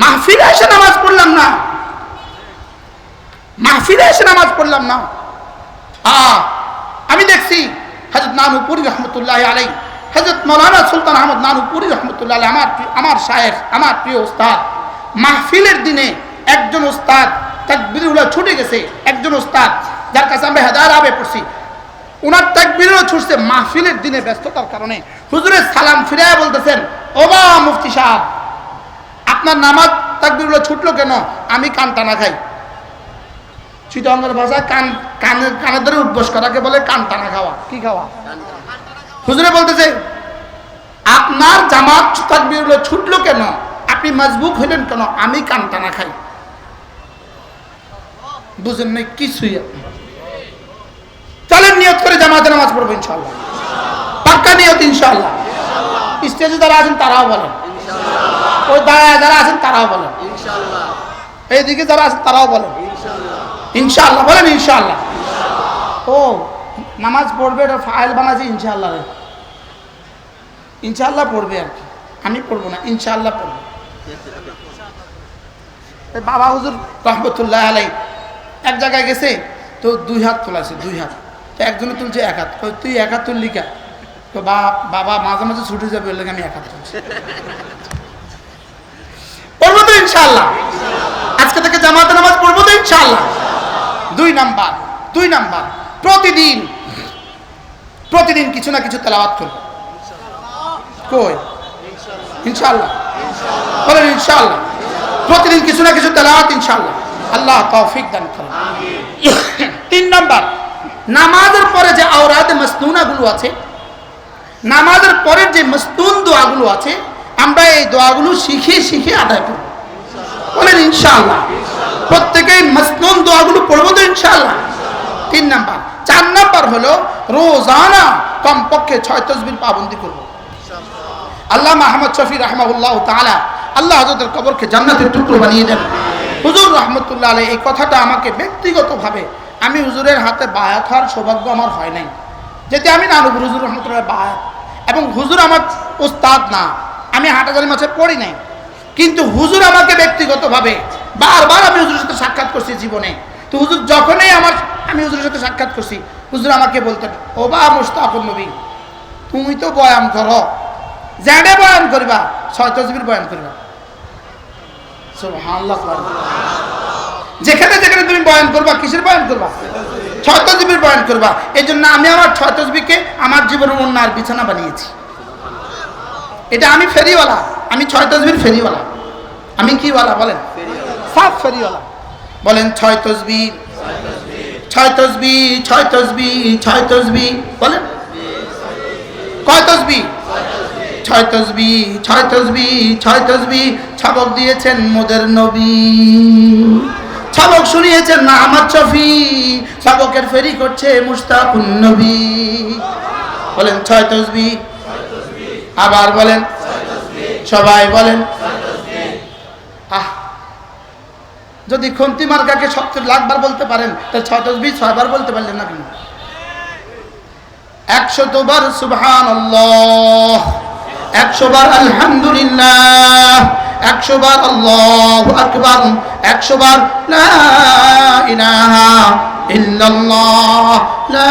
মাহফিলে এসে নামাজ পড়লাম না। মাহফিলে এসে নামাজ পড়লাম না। আমি দেখছি হজরত নানুপুরি রহমতুল্লাহ আলাই হজরত মৌলানা সুলতান আহমদ নানুপুরি রহমতুল্লাহ আমার আমার শায়েখ, আমার প্রিয় ওস্তাদ মাহফিলের দিনে একজন ওস্তাদ তাকবিরুল্লাহ ছুটে গেছে, একজন ওস্তাদ যার কাছে আমরা হেদার আবে পড়ছি। ওনার তাকবিরও ছুটছে মাহফিলের দিনে ব্যস্ততার কারণে। হুজুরের সালাম ফিরায় বলতেছেন ওবা মুফতি সাহেব আপনার নামাজ তাকবিরগুলো ছুটলো কেন? আমি কান টানা খাই। চিটঙ্গের ভাষায় কান কানের কানের ধরে উদ্বোস করাকে বলে কান টানা খাওয়া। কি খাওয়া? হুজুরে বলতেছে, আপনার জামাত তাকবিরগুলো ছুটলো কেন? আপনি মজবুক হইলেন কেন? আমি কান টানা খাই। বুঝেন নাই কিছুই চলেন, নিয়ত করে জামাতে নামাজ পড়ব ইনশাল্লাহ পাক্কা নিয়ত ইনশাল্লাহ স্টেজে যারা আছেন তারাও বলেন। ওই দাঁড়ায় যারা আছেন তারাও বলেন। এইদিকে যারা আছেন তারাও বলেন। ইনশাআল্লাহ। বলেন ইনশাআল্লাহ। ও নামাজ পড়বে এটা ফাইল বানাচ্ছে ইনশাআল্লাহ ইনশাআল্লাহ পড়বে আর কি। আমি পড়ব না ইনশাআল্লাহ পড়ব। বাবা হুজুর রহমতুল্লাহ আলাই এক জায়গায় গেছে তো দুই হাত তোলাছে দুই হাত। তো একজনে তুলছে এক হাত। তুই এক হাত তুললি কা? তো বাবা মাঝে মাঝে ছুটে যাবে বললে আমি এক হাত তুলছি। ইনশাআল্লাহ। আজকে থেকে জামাতে নামাজ পড়ব তো ইনশাআল্লাহ। দুই নাম্বার দুই নাম্বার, প্রতিদিন প্রতিদিন কিছু না কিছু তেলাওয়াত করব। কই? ইনশাআল্লাহ। বলেন ইনশাআল্লাহ। প্রতিদিন কিছু না কিছু তেলাওয়াত ইনশাআল্লাহ। আল্লাহ তৌফিক দান করেন। তিন নাম্বার, নামাজের পরে যে আওরাদে মসনুনাগুলো আছে, নামাজের পরের যে মস্তুন দোয়াগুলো আছে, আমরা এই দোয়াগুলো শিখে শিখে আদায় করব। বলেন ইনশাআল্লাহ। প্রত্যেকেই মসনুন দোয়াগুলো পড়ব তো ইনশাআল্লাহ। তিন নাম্বার। চার নাম্বার হলো রোজানা কমপক্ষে ছয় তসবির পাবন্দি করব। আল্লাহ মাহমদ শফি রহমাউল্লাহ তাআলা আল্লাহ হজরতের কবরকে জান্নাতের টুকরো বানিয়ে দেন। হুজুর রহমতুল্লাহ আলাই এই কথাটা আমাকে ব্যক্তিগতভাবে আমি হুজুরের হাতে বায়াত হওয়ার সৌভাগ্য আমার হয় নাই। যেতে আমি নানুপুর হুজুর রহমতুল্লাহ বায়াত। এবং হুজুর আমার উস্তাদ না। আমি হাটাজারি মাছে পড়ি নাই। কিন্তু হুজুর আমাকে ব্যক্তিগতভাবে বারবার আমি হুজুরের সাথে সাক্ষাৎ করছি জীবনে। তো হুজুর যখনই আমার আমি হুজুরের সাথে সাক্ষাৎ করছি, হুজুর আমাকে বলতেন, ও বা মুস্তাফুল নবী, তুমি তো বয়ান করো। জ্যাডে বয়ান করবা, ছয় তসবির বয়ান করবা। যেখানে যেখানে তুমি বয়ান করবা, কিসের বয়ান করবা? ছয় তসবির বয়ান করবা। এই জন্য আমি আমার ছয় তসবিকে আমার জীবনের অন্যার বিছানা বানিয়েছি। এটা আমি ফেরিওয়ালা। আমি ছয় তসবির ফেরিওয়ালা। আমি কি ওয়ালা বলেন? সাফ ফেরিওয়ালা। বলেন, ছয় তসবি ছয় তসবি ছয় তসবি ছয় তসবি বলেন। কয় তসবি ছয় তসবি ছয় তসবি ছয় তসবি ছাবক দিয়েছেন মোদের নবী। ছাবক শুনিয়েছেন না আমার চফি ছাবকের ফেরি করছে মুস্তাকুন নবী। বলেন, ছয় তসবি আবার বলেন সবাই বলেন। যদি খন্তি মার্কাকে সত্তর লাখবার বলতে পারেন, তাহলে ছয় তসবি ছয়বার বলতে পারলেন না কেন? একশো বার সুবহান একশো বার আলহামদুলিল্লাহ, একশো বার আল্লাহ আকবার, একশো বার লা ইলাহা ইল্লাল্লাহ, লা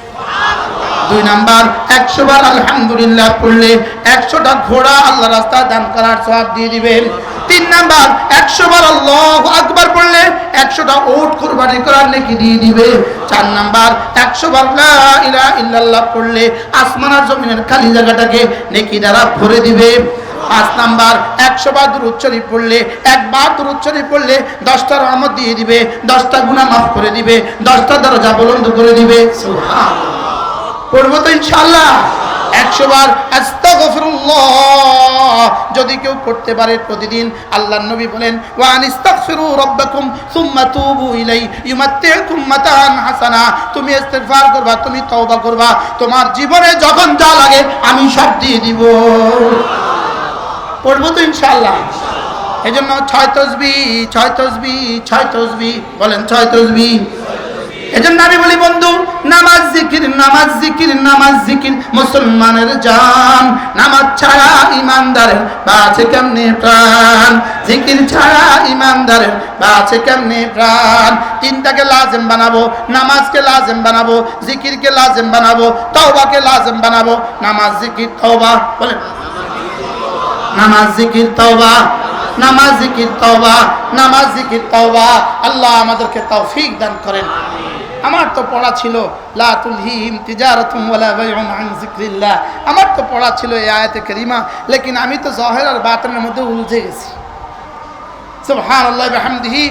দুই নাম্বার, একশো বার আলহামদুলিল্লাহ পড়লে একশোটা ঘোড়া আল্লাহ রাস্তা দান করার সব দিয়ে দিবেন। তিন নাম্বার, একশো বার আল্লাহ আকবার পড়লে একশোটা ওট কোরবানি করার নাকি দিয়ে দিবে। চার নাম্বার, একশো বার লা ইলাহা ইল্লাল্লাহ পড়লে আসমান আর জমিনের খালি জায়গাটাকে নেকি দ্বারা ভরে দিবে। পাঁচ নাম্বার, একশো বার দূর শরীফ পড়লে, একবার দূর শরীফ পড়লে দশটা রহমত দিয়ে দিবে, দশটা গুণা মাফ করে দিবে, দশটা দরজা বলন্দ করে দিবে। সুবহানাল্লাহ। পড়ব তো ইনশাল্লাহ একশো বার যদি কেউ পড়তে পারে প্রতিদিন, আল্লাহর নবী বলেন তুমি করবা, তুমি তওবা করবা। তোমার জীবনে যখন যা লাগে, আমি সব দিয়ে দিব। পড়ব তো ইনশাআল্লাহ। এই জন্য ছয় তসবি ছয় তসবি ছয় তসবি, বলেন ছয় তসবি। এজন্য আমি বলি, বন্ধু, নামাজ জিকির নামাজ জিকির নামাজ জিকির, মুসলমানের জান। নামাজ ছাড়া ইমানদারের বাঁচে কেমনে প্রাণ? জিকির ছাড়া ইমানদারের বাঁচে কেমনে প্রাণ? তিনটাকে লাজেম বানাবো, নামাজকে লাজেম বানাবো, জিকিরকে লাজেম বানাবো, তওবাকে লাজেম বানাবো। নামাজ জিকির, তওবা, বলেন। নামাজ জিকির, তওবা, নামাজ জিকির, তওবা, নামাজ জিকির, তওবা। আল্লাহ আমাদেরকে তৌফিক দান করেন। আমার তো পড়া ছিল আমার তো পড়া ছিল এই আয়াতে কারিমা, লেকিন আমি তো জহের আর বাতিনের মধ্যে উলঝে গেছি। সুবহানাল্লাহ বিহামদিহি,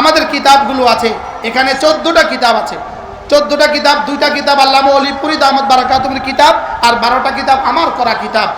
আমাদের কিতাবগুলো আছে, এখানে চোদ্দটা কিতাব আছে। চোদ্দটা কিতাব, দুইটা কিতাব আল্লাহ অলিপুরি দামদ বারাকাতুমের কিতাব, আর বারোটা কিতাব আমার করা কিতাব।